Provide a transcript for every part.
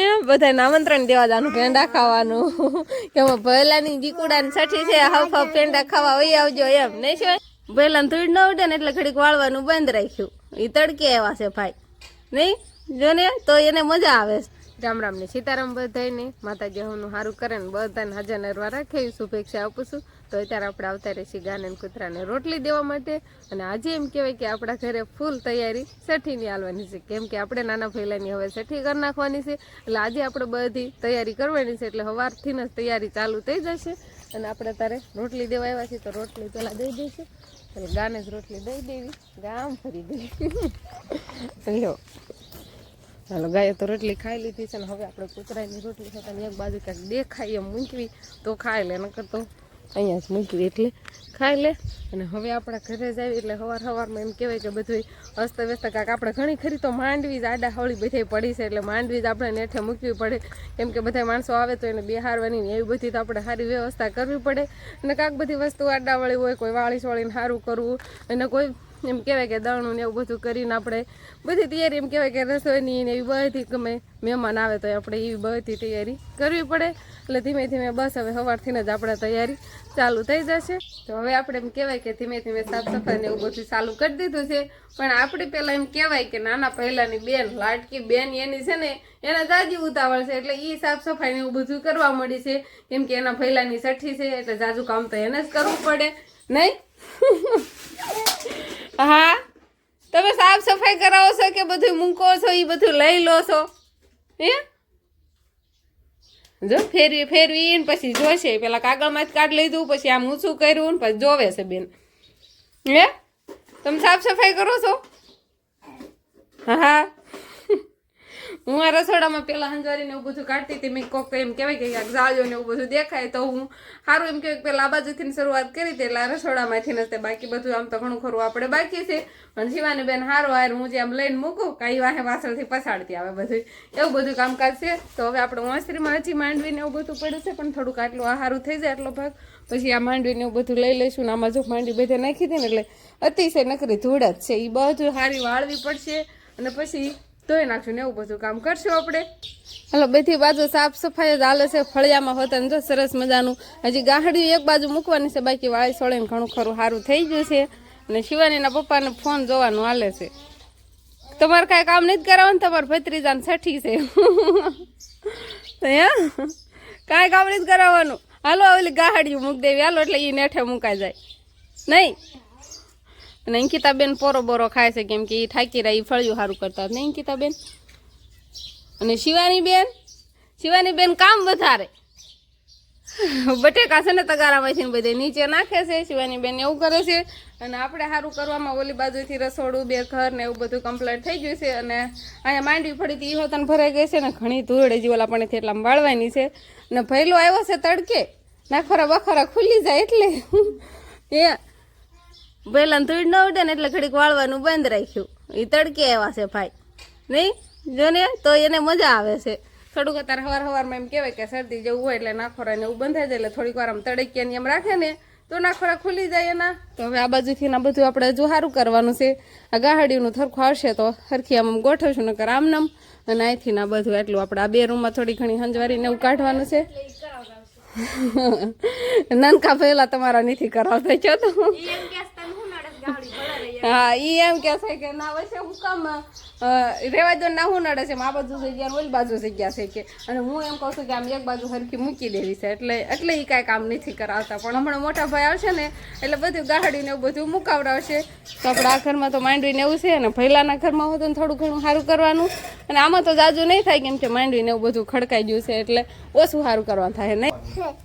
એવું આમંત્રણ દેવા જવાનું પેંડા ખાવાનું. એમાં પહેલાની જીકુડાની છઠ્ઠી છે હાફ હાફ પેંડા ખાવા વહી આવજો એમ, નહીં છે? પહેલા ધૂળ ન ઉડે ને એટલે ઘડીક વાળવાનું બંધ રાખ્યું. એ તડકે આવ્યા છે ભાઈ. નહીં? જો ને, તો એને મજા આવે. છે રામ રામ ને સીતારામ બધાને માતાજી હવનું સારું કરે ને બધાને હાજર નરવા રાખે એવી શુભેચ્છા આપું છું. તો અત્યારે આપણે આવતા રહીશું ગાને કૂતરાને રોટલી દેવા માટે. અને આજે એમ કહેવાય કે આપણા ઘરે ફૂલ તૈયારી સઠીની હાલવાની છે. કેમ કે આપણે નાના ભૈલાની હવે સઠી કરી નાખવાની છે. એટલે આજે આપણે બધી તૈયારી કરવાની છે. એટલે સવારથી જ તૈયારી ચાલુ થઈ જશે. અને આપણે તારે રોટલી દેવા આવ્યા છીએ. તો રોટલી પહેલાં દઈ દઈશું. એટલે ગાને જ રોટલી દઈ દેવી. ગામ ફરી દઈ લ્યો. ચાલો ગાય તો રોટલી ખાઈ લીધી છે ને હવે આપણે કૂતરાની રોટલી છે અને એક બાજુ ક્યાંક દેખાય એમ મૂકવી તો ખાઈ લે, નકર તો અહીંયા જ મૂકવી એટલે ખાઈ લે. અને હવે આપણા ઘરે જ આવી એટલે સવાર સવારમાં એમ કહેવાય કે બધું અસ્ત વ્યસ્ત કાંક આપણે ઘણી ખરી તો માંડવી જ આડા હવળી બધી પડી છે એટલે માંડવી જ આપણે નેઠે મૂકવી પડે. કેમ કે બધા માણસો આવે તો એને બેહારવાની ને એવી બધી તો આપણે સારી વ્યવસ્થા કરવી પડે. અને કાંક બધી વસ્તુ આડાવાળી હોય, કોઈ વાળી વાળીને સારું કરવું, અને કોઈ એમ કહેવાય કે દળનું ને એવું બધું કરીને આપણે બધી તૈયારી એમ કહેવાય કે રસોઈની ને એવી બધી ગમે મહેમાન આવે તો આપણે એવી બધી તૈયારી કરવી પડે. એટલે ધીમે ધીમે બસ હવે સવારથી જ આપણે તૈયારી ચાલુ થઈ જશે. તો હવે આપણે એમ કહેવાય કે ધીમે ધીમે સાફ સફાઈ ને એવું બધું ચાલુ કરી દીધું છે. પણ આપણે પહેલાં એમ કહેવાય કે નાના પહેલાંની બેન લાટકી બેન એની છે ને, એના જાજી ઉતાવળ છે. એટલે એ સાફ સફાઈ ને એવું બધું કરવા મળી છે. કેમ કે એના પહેલાંની સઠ્ઠી છે, એટલે જાજુ કામ તો એને જ કરવું પડે. નહીં? હા? તમે સાફ સફાઈ કરાવો છો કે બધું મૂકો છો એ બધું લઈ લો છો? હે? જો, ફેરવી ફેરવી ને પછી જોશે. પેલા કાગળમાં જ કાઢ લીધું, પછી આમ ઊંચું કર્યું ને પછી જોવે છે બેન. હે? તમે સાફ સફાઈ કરો છો? હા. હું આ રસોડામાં પેલા હંજવારીને એવું બધું કાઢતી હતી, મેં કોક એમ કહેવાય કે ક્યાંક જાજો ને એવું બધું દેખાય તો હું સારું એમ કહેવાય પેલા આ બાજુથી શરૂઆત કરી હતી એટલે આ રસોડામાંથી નથી બાકી બધું આમ તો ઘણું ખરું આપણે બાકી છે. પણ શિવાની બેન હારો હાર હું જે આમ લઈને મૂકું, કાંઈ વાહે વાસણથી પછાડતી આવે બધું. એવું બધું કામકાજ છે. તો હવે આપણે વાંસરીમાં હજી માંડવીને એવું બધું પડ્યું છે, પણ થોડુંક આટલું આ સારું થઈ જાય આટલો ભાગ. પછી આ માંડવીને એવું બધું લઈ લઈશું ને આમાં જો માંડવી બધે નાખી દે ને એટલે અતિશય નકરી ધૂળ જ છે. એ બધું સારી વાળવી પડશે. અને પછી ધોઈ નાખશું ને એવું બધું કામ કરશું આપણે. હલો બધી બાજુ સાફ સફાઈ જ હાલે છે, ફળિયામાં હોતા ને જો સરસ મજાનું. હજી ગાહડી એક બાજુ મૂકવાની છે, બાકી વાળી સોળીને ઘણું ખરું સારું થઈ ગયું છે. અને શિવાનીના પપ્પાને ફોન જોવાનું હાલે છે. તમારે કાંઈ કામ નથી કરાવવાનું, તમારે ભત્રીજાને છઠ્ઠી છે. હે? કાંઈ કામ નથી કરાવવાનું. હાલો, ઓલી ગાહડી મૂક દેવી. હાલો, એટલે એ નેઠે મુકાઈ જાય. નહીં? અને અંકિતાબેન પોરો બોરો ખાય છે કેમ કે એ થાકી રહ્યા એ ફળિયું સારું કરતા નહીં અંકિતાબેન? અને શિવાની બેન શિવાની બેન કામ વધારે. બટેકા છે ને તગારામાંથી ને બધે નીચે નાખે છે. શિવાની બેન એવું કરે છે. અને આપણે સારું કરવામાં ઓલી બાજુથી રસોડું, બે ઘર ને એવું બધું કમ્પ્લીટ થઈ ગયું છે. અને અહીંયા માંડવી ફળીથી એ હોતન ભરાઈ ગઈ છે ને ઘણી ધૂળ હજી ઓલા પાણીથી એટલા વાળવાની છે. અને ભૈલો આવ્યો છે તડકે. નાખોરા બખોરા ખુલી જાય એટલે. એ પહેલા ધૂળ ન ઉડે ને એટલે ઘડીક વાળવાનું બંધ રાખ્યું. એ તડકે એવા છે ભાઈ. નહીં? જો ને તો એને મજા આવે છે. થોડુંક અત્યારે હવાર હવારમાં એમ કહેવાય કે શરદી જેવું હોય એટલે નાખોરા ને એવું બંધાઈ જાય એટલે થોડીક વાર આમ તડકિયાની એમ રાખે ને તો નાખોરા ખુલી જાય એના. તો હવે આ બાજુથી ના બધું આપણે હજુ સારું કરવાનું છે. આ ગાહડીનું થરખું આવશે તો હરખી આમ ગોઠવશું નકર આમ નામ. અને અહીંથી ના બધું એટલું આપણે આ બે રૂમમાં થોડી ઘણી હંજવારીને એવું કાઢવાનું છે. નાનકા પહેલાં તમારા નથી કરાવતા છો તો. એમ કે તમે હું ઈ એમ કે છે કે ના વચ્ચે હું કામ રેવા દો ના હું નડે છે આ બાજુ જગ્યા ઓલી બાજુ જગ્યા છે કે. અને હું એમ કહું છું કે આમ એક બાજુ હરખી મૂકી દેવી છે એટલે એટલે એ કાંઈ કામ નથી કરાવતા. પણ હમણાં મોટા ભાઈ આવશે ને એટલે બધું ગાહડીને એવું બધું મુકાવડાવશે. તો આપણે આ ઘરમાં તો માંડવીને એવું છે ને પહેલાંના ઘરમાં હોય તો થોડું ઘણું સારું કરવાનું. અને આમાં તો જાજુ નહીં થાય કેમ કે માંડવીને એવું બધું ખડકાઈ ગયું છે એટલે ઓછું સારું કરવાનું થાય નહીં?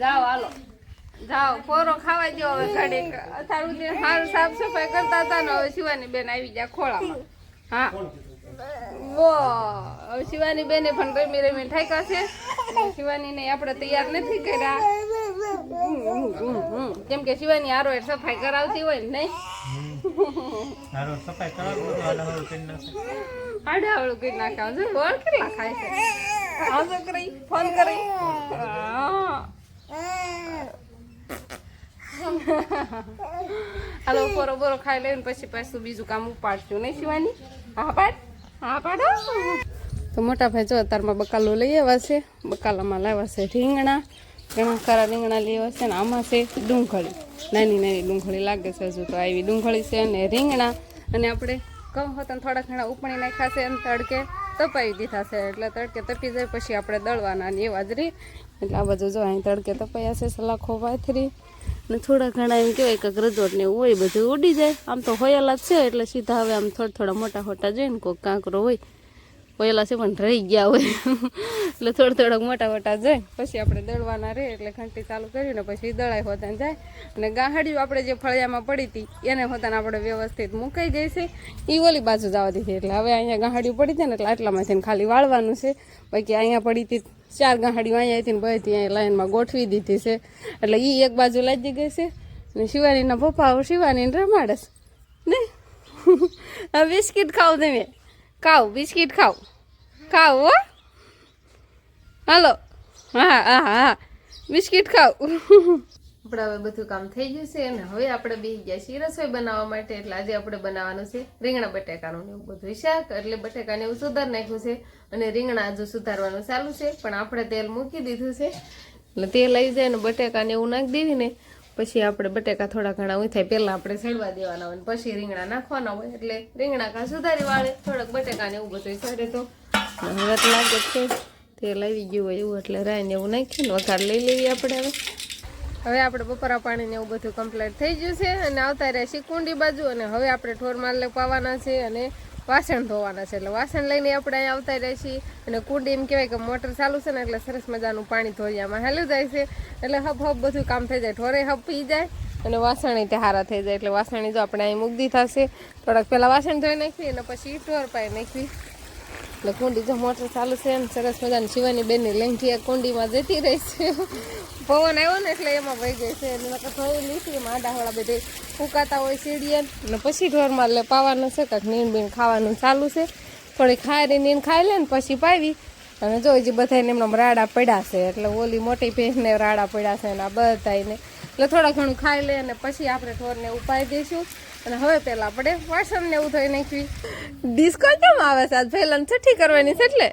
જાઓ, હાલો. જાઓ, પોરો ખાવા દો હવે ઘડીક. અત્યાર સુધી સારું સાફ સફાઈ કરતા હતા ને હવે શિવાની બેન આવી ગયા ખોળામાં. હા. વો, હવે શિવાની બેને પણ રમી રમી ઠાકા છે. શિવાનીને આપણે તૈયાર નથી કર્યા. કેમ કે શિવાની આરો સફાઈ કરાવતી હોય નહીં? સફાઈ કરાવો હાલો કરી નાખે ખાઈ લઈને પછી પાછું બીજું કામ ઉપાડશું. નહીં શિવાની? હા, પાડ. હા, પાડો. તો મોટા ભાઈ જો, અત્યારમાં બકાલો લઈ આવ્યા છે. બકાલામાં લાવ્યા છે રીંગણા. ઘણા ખરા રીંગણા આવ્યા છે ને આમાં છે ડુંગળી. નાની નાની ડુંગળી લાગે છે હજુ તો. આવી ડુંગળી છે અને રીંગણા. અને આપણે ઘઉં હતા થોડા ઘણા ઉપણી નાખ્યા છે અને તડકે તપાવી દીધા છે. એટલે તડકે તપી જાય પછી આપણે દળવાના ને એવા જ રહી એટલે આ બધું જો અહીં તડકે તપાયા છે સલાખો પાથરી ને થોડા ઘણા એમ કહેવાય કે રજોટ ને હોય બધું ઉડી જાય. આમ તો હોયેલા જ છે, એટલે સીધા હવે આમ થોડા થોડા મોટા મોટા જોઈને કોઈક કાંકરો હોય. હોયેલા છે પણ રહી ગયા હોય. એટલે થોડો થોડોક મોટા મોટા જાય. પછી આપણે દળવાના રહે એટલે ઘંટી ચાલુ કરીને પછી દળાઈ હોતા જાય. અને ગાહડિયું આપણે જે ફળિયામાં પડી હતી, એને હોતાને આપણે વ્યવસ્થિત મૂકાઈ ગઈ છે. એ ઓલી બાજુ જવા દીધી એટલે હવે અહીંયા ગાહડિયું પડી છે ને એટલે આટલામાંથી ખાલી વાળવાનું છે. બાકી અહીંયા પડી હતી ચાર ગાંહડીઓ, અહીંયા હતી ને બધી અહીંયા લાઈનમાં ગોઠવી દીધી છે. એટલે એ એક બાજુ લાગી ગઈ છે. અને શિવાનીના પપ્પા શિવાનીને રમાડસ ને? હવે બિસ્કિટ ખાવ તમે. ખાવ, બિસ્કિટ ખાવ. ખાવ હો. હાલો. હા હા હા બિસ્કિટ ખાવ આપણે હવે બધું કામ થઈ ગયું છે અને હવે આપણે બેસી ગયા છીએ રસોઈ બનાવવા માટે. એટલે આજે આપણે બનાવવાનું છે રીંગણા બટેકાનું એવું બધું શાક. એટલે બટેકાને એવું સુધાર નાખ્યું છે અને રીંગણા હજુ સુધારવાનું ચાલુ છે. પણ આપણે તેલ મૂકી દીધું છે. એટલે તેલ આવી જાય ને બટેકાને એવું નાખી દેવી ને પછી આપણે બટેકા થોડા ઘણા ઉથાય પહેલાં આપણે સડવા દેવાના હોય પછી રીંગણા નાખવાના હોય. એટલે રીંગણા કાં સુધારી વાળે, થોડાક બટેકાને એવું બધું સડે તો. અને હવે લાગે છે તેલ આવી ગયું હોય એવું, એટલે રાઈને એવું નાખીને વઘાર લઈ લેવી આપણે હવે. હવે આપણે બપોરા પાણીને એવું બધું કમ્પ્લીટ થઈ ગયું છે અને આવતા રહ્યા છીએ કુંડી બાજુ અને હવે આપણે ઠોર માલ પાવાના છે અને વાસણ ધોવાના છે. એટલે વાસણ લઈને આપણે અહીંયા આવતા છીએ અને કુંડી એમ કહેવાય કે મોટર ચાલુ છે ને એટલે સરસ મજાનું પાણી ધોરિયામાં હેલું જાય છે. એટલે હબ હબ બધું કામ થઈ જાય ઠોરે હબ પી જાય અને વાસણ તે હારા થઈ જાય. એટલે વાસણી જો આપણે અહીં મૂકી થશે થોડાક પહેલાં વાસણ ધોઈ નાખવી અને પછી ઠોર પાઈ નાખવી એટલે કુંડી જો મોટર ચાલુ છે ને સરસ મજાની શિવાની બેનની લેંઘી આ કુંડીમાં જતી રહી છે. પવન આવ્યો ને એટલે એમાં વહી ગઈ છે. નકર ધોઈ નીકળી એમાં આડાવાળા બધે ફૂકાતા હોય સીડીએ અને પછી ઢોરમાં એટલે પાવાનું છે, કાંક નીણ બીણ ખાવાનું ચાલુ છે. થોડી ખારી નીણ ખાઈ લે ને પછી પાવી. અને જો હજી બધાને એમના રાડા પડ્યા છે. એટલે ઓલી મોટી ભેંસને રાડા પડ્યા છે અને આ બધાને એટલે થોડા ઘણું ખાઈ લે અને પછી આપણે ઢોરને ઉપાય દઈશું. અને હવે પહેલાં આપણે વાસણને એવું થઈ નાખ્યું ડિસ્કો કેમ આવે છે? આજ પહેલાં છઠ્ઠી કરવાની છે એટલે?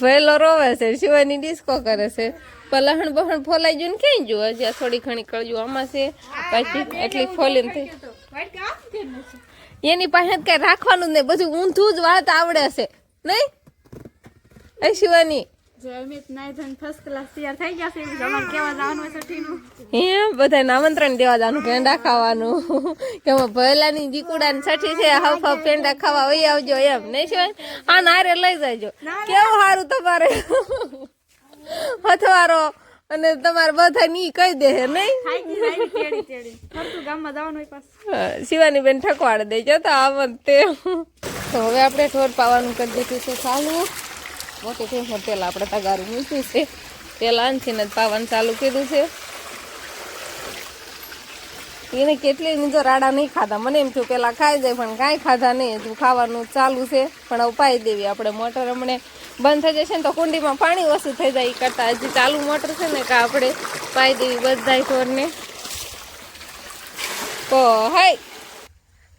ફેલો રોવે છે શિવાની ડિસ્કો કરે છે. પણ લહણ બહણ ફોલાઈ ગયું ને ક્યાંય જુઓ જ્યાં થોડી ઘણી કળજુ આમાં છે. પાછી એટલી ફોલીને થઈ એની પાસે કઈ રાખવાનું જ નહીં. બધું ઊંધું જ વાત આવડે છે. નહીં? એ શિવાની. હે બધાને આમંત્રણ દેવા જવાનું પેંડા ખાવાનું. કે પહેલાની જીકુડા ને છઠી છે હફ હફ પેંડા ખાવા વહી આવજો એમ. નહીં શિવાય? આ નારે લઈ જાયજો. કેવું સારું તમારે? હથવારો અને તમારે બધા ની કહી દે હે નહીં? હા, શિવાની બેન ઠકવાડ દેજો તો તે. તો હવે આપણે ઠોર પાવાનું કરી દીધું છે ચાલુ. મોટી ભેંસ તેલ આપણે તગારું મૂક્યું છે. તેલ આનથી પાવન ચાલુ કર્યું છે. એને કેટલી નીચે રાડા નહીં ખાધા. મને એમ થયું પેલા ખાઈ જાય, પણ કાંઈ ખાધા નહીં. હજુ ખાવાનું ચાલુ છે. પણ હવે પાઈ દેવી આપણે મોટર. હમણે બંધ થઈ જશે ને તો કુંડીમાં પાણી ઓછું થઈ જાય એ કરતાં. હજી ચાલુ મોટર છે ને કે આપણે પાઈ દેવી બધા ઢોરને તો, હાય.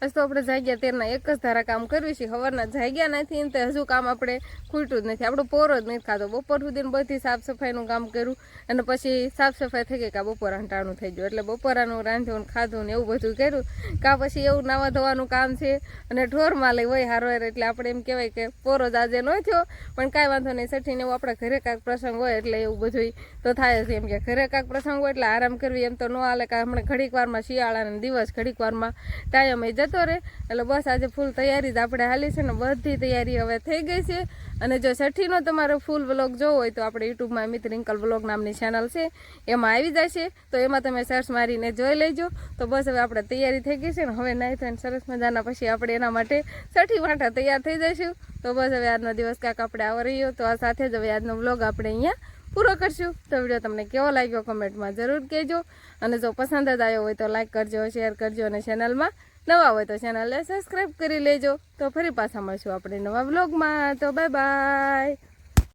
આજ તો આપણે જાગ્યા તેરના એક જ ધારા કામ કરવી છે સવારના જાગ્યા નથી ને તે હજુ કામ આપણે ખૂટ્યું જ નથી. આપણો પોરો જ નથી ખાતો. બપોર સુધી બધી સાફ સફાઈનું કામ કર્યું અને પછી સાફ સફાઈ થઈ ગઈ કે બપોર ટાણું થઈ ગયું. એટલે બપોરાનું રાંધ્યું ખાધું ને એવું બધું કર્યું. કાં પછી એવું નાવા ધોવાનું કામ છે અને ઢોરમાં લઈ હોય હારે એટલે આપણે એમ કહેવાય કે પોરો જ આજે ન થયો. પણ કાંઈ વાંધો નહીં સઠીને એવું આપણા ઘરે કાંઈક પ્રસંગ હોય એટલે એવું બધું તો થાય છે એમ કે ઘરે કાંઈક પ્રસંગ હોય એટલે આરામ કરવી એમ તો ન હાલે કે હમણાં ઘડીક વારમાં શિયાળાના દિવસ ઘડીક વારમાં ટાઈમ એ જતો રહે. એટલે બસ આજે ફૂલ તૈયારી જ આપણે હાલી છે ને બધી તૈયારી હવે થઈ ગઈ છે. અને જો છઠ્ઠીનો તમારો ફૂલ વ્લોગ જોવો હોય તો આપણે યુટ્યુબમાં મિત્રિંકલ રિંકલ વ્લોગ નામની ચેનલ છે, એમાં આવી જશે. તો એમાં તમે સર્ચ મારીને જોઈ લેજો. તો બસ હવે આપણે તૈયારી થઈ ગઈ છે ને હવે નાહી થઈને સરસ મજાના પછી આપણે એના માટે છઠ્ઠી માટે તૈયાર થઈ જઈશું. તો બસ હવે આજનો દિવસ કાંક આપણે આવો રહ્યો. તો આ સાથે જ હવે આજનો વ્લોગ આપણે અહીંયા પૂરો કરશું. તો વીડિયો તમને કેવો લાગ્યો કમેન્ટમાં જરૂર કહેજો. અને જો પસંદ જ આવ્યો હોય તો લાઈક કરજો શેર કરજો અને ચેનલમાં નવા હોય તો ચેનલને સબસ્ક્રાઈબ કરી લેજો. તો ફરી પાછા મળશું આપણે નવા વ્લોગમાં તો બાય બાય